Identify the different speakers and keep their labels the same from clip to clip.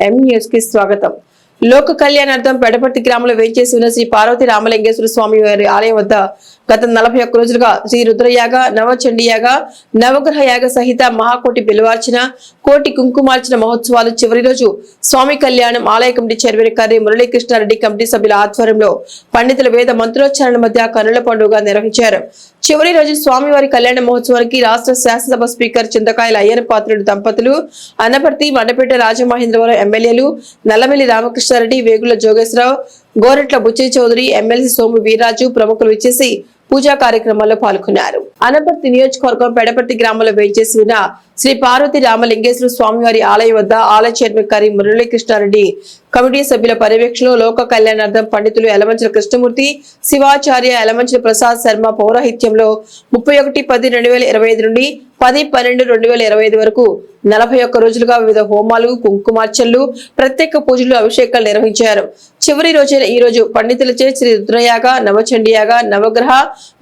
Speaker 1: ఎం న్యూస్కి స్వాగతం. లోక కళ్యాణార్థం పెడపర్తి గ్రామంలో వేచేసి ఉన్న శ్రీ పార్వతి రామలింగేశ్వర స్వామి వారి ఆలయం వద్ద గత నలభై ఒక్క రోజులుగా శ్రీ రుద్రయాగ నవచండియాగ నవగ్రహ యాగ సహిత మహాకోటి బిలువార్చన కోటి కుంకుమార్చన మహోత్సవాలు చివరి రోజు స్వామి కళ్యాణం ఆలయ committee chairman Karri Muralikrishnareddy committee సభ్యుల ఆధ్వర్యంలో పండితుల వేద మంత్రోచ్చారణ మధ్య కనుల పండుగ నిర్వహించారు. చివరి రోజు స్వామివారి కళ్యాణ మహోత్సవానికి రాష్ట్ర శాసనసభ స్పీకర్ చింతకాయల అయ్యన పాత్రుడు దంపతులు అన్నపర్తి మండపేట రాజమహేంద్రవరం ఎమ్మెల్యేలు నల్లమిల్లి రామకృష్ణారెడ్డి వేగుల జోగేశ్వరరావు గోరెట్ల బుచ్చయ్య చౌదరి ఎమ్మెల్సీ సోము వీర్రాజు ప్రముఖులు విచ్చేసి పూజా కార్యక్రమాల్లో పాల్గొన్నారు. అనపర్తి నియోజకవర్గం పెడపర్తి గ్రామంలో వేచేసిన శ్రీ పార్వతి రామలింగేశ్వర స్వామివారి ఆలయం వద్ద ఆలయ చైర్మన్ కరి మురళీకృష్ణారెడ్డి కమిటీ సభ్యుల పర్యవేక్షణలో లోక కళ్యాణార్థం పండితులు ఎలమంచుల కృష్ణమూర్తి శివాచార్య ఎలమంచుల ప్రసాద్ శర్మ పౌరాహిత్యంలో ముప్పై ఒకటి పది రెండు వేల ఇరవై ఐదు నుండి పది పన్నెండు రెండు వేల ఇరవై ఐదు వరకు నలభై ఒక్క రోజులుగా వివిధ హోమాలు కుంకుమార్చనలు ప్రత్యేక పూజలు అభిషేకాలు నిర్వహించారు. చివరి రోజైన ఈ రోజు పండితులచే శ్రీ రుద్రయాగ నవచండియాగ నవగ్రహ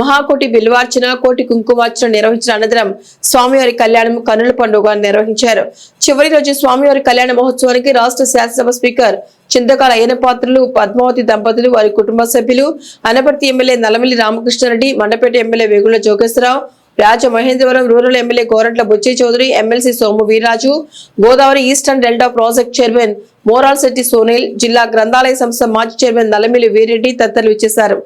Speaker 1: మహాకోటి బిల్వార్చన కోటి కుంకుమార్చన నిర్వహించిన అనంతరం స్వామివారి కళ్యాణం కన్నుల పండుగ నిర్వహించారు. చివరి రోజు స్వామివారి కళ్యాణ మహోత్సవానికి రాష్ట్ర శాసనసభ స్పీకర్ చింతకాల అయిన పాత్రలు పద్మావతి దంపతులు వారి కుటుంబ సభ్యులు Anaparthi MLA Nallamilli Ramakrishnareddy Mandapeta MLA Vegula Jogeswararao Raja Mahendravaram rural MLA Gorantla Buchi Chowdary MLC Somu Veerraju Godavari eastern delta project chairman Moral Setti Sunil జిల్లా గ్రంథాలయ సంస్థ మాజీ చైర్మన్ నల్లమిల్లి వీరెడ్డి తదితరులు ఇచ్చేశారు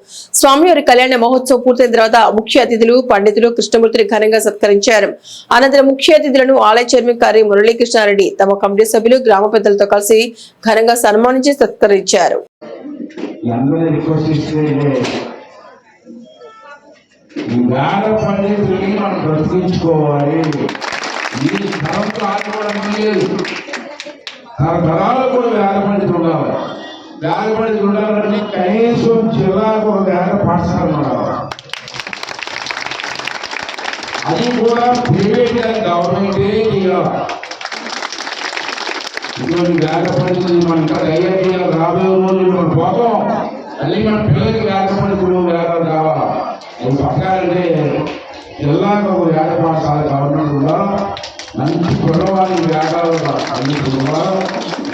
Speaker 1: స్వామివారి కళ్యాణ మహోత్సవం పూర్తయిన తర్వాత ముఖ్య అతిథులు పండితులు కృష్ణమూర్తిని ఘనంగా సత్కరించారు. అనంతరం ముఖ్య అతిథులను ఆలయ చైర్మన్ కార్య మురళీకృష్ణారెడ్డి తమ కమిటీ సభ్యులు గ్రామ పెద్దలతో కలిసి ఘనంగా సన్మానించి సత్కరించారు.
Speaker 2: ఈ వేద పండితుల్ని మనం బ్రతికించుకోవాలి. ఈ తరంతో ఆడుకోవడానికి లేదు తరతరాలు కూడా వేద పండితులు ఉండాలి. వేద పండితులు ఉండాలంటే కనీసం జిల్లాకు ఒక వేల పాఠశాల ఉండాలి. అది కూడా ప్రైవేట్ కానీ గవర్నమెంటే చేయాలి. ఇటువంటి వేద పండితులు మన ఇంకా ధైర్యం రాబోయే రోజులు మనం పోతాం. మళ్ళీ మన పిల్లలకి వేద పండితులు వేదాలు కావాలి అది పక్కాలంటే జిల్లాకు ఒక వేద పాఠశాల గవర్నమెంట్ కూడా మంచి కుర్రవారి వేదాలు అందిస్తున్నా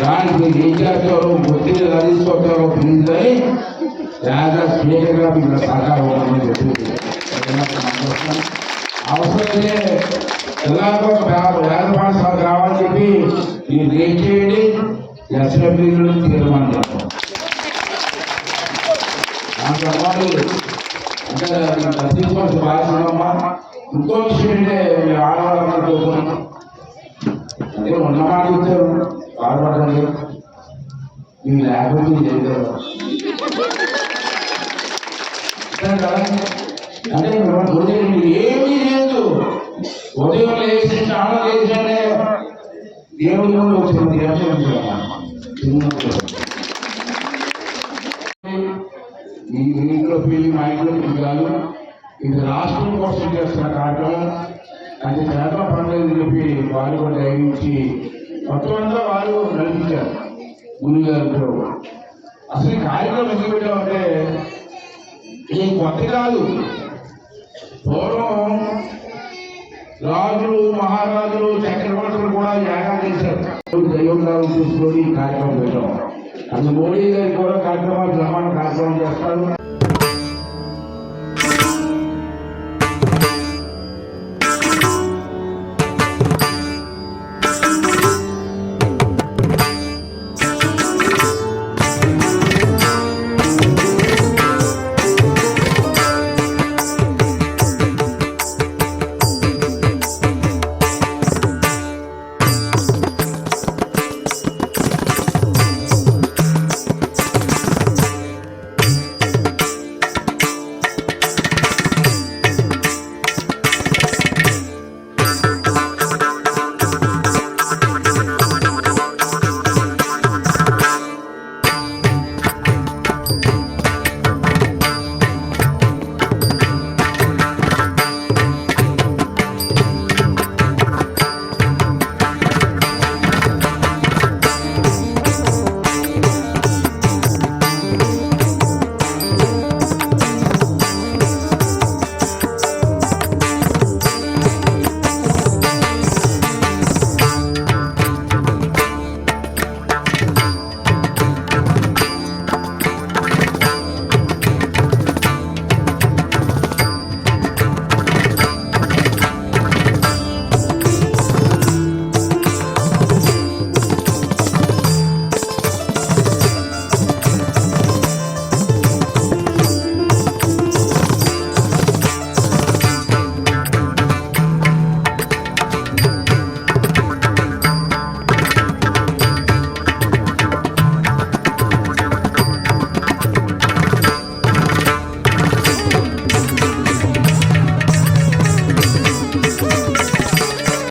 Speaker 2: దానికి ఏం చేస్తారో ఒత్తిడి ఎలా తీసుకొస్తారో ప్లీజ్ స్పీకర్ స్పీకర్గా మీకు సహకారం ఇవ్వాలని చెప్పి. అవసరమైతే జిల్లాకు ఒక వే- వేద పాఠశాల కావాలని చెప్పి మీరు ఏం చేయండి ఎస్ఎఫ్ఈలో తీర్మానం దాంట్లో అంటే తీసుకోవాల్సిన బాధ్యత ఉందమ్మా ఇంకో విషయం అంటే మీ ఆడవాళ్ళందరూ చూస్తున్నాం అదే ఉన్న ఇచ్చారు. బాధపడకండి మీ లేకపోతే చేయలేరు అంటే ఉదయం ఏమీ లేదు ఉదయం లేచి స్నానం చేసంటే దేవుడి నుండి వచ్చిన దేవుడు ఈ ఇంట్లో పెళ్ళి మా ఇంట్లో పెళ్ళి కాదు ఇది రాష్ట్రం కోసం చేస్తున్న కార్యక్రమం అది చేత పండుగ చెప్పి వారు కూడా దయనించి మొత్తం అంతా వారు నడిపించారు గురుగారు. అసలు ఈ కార్యక్రమం ఎందుకు పెట్టామంటే ఇది కొత్త కాదు. పూర్వం రాజులు మహారాజులు చక్రవర్తులు కూడా యాగా చేశారు. దైవంగాలు చూసుకొని ఈ కార్యక్రమం పెట్టాం. అది మోడీ గారు కూడా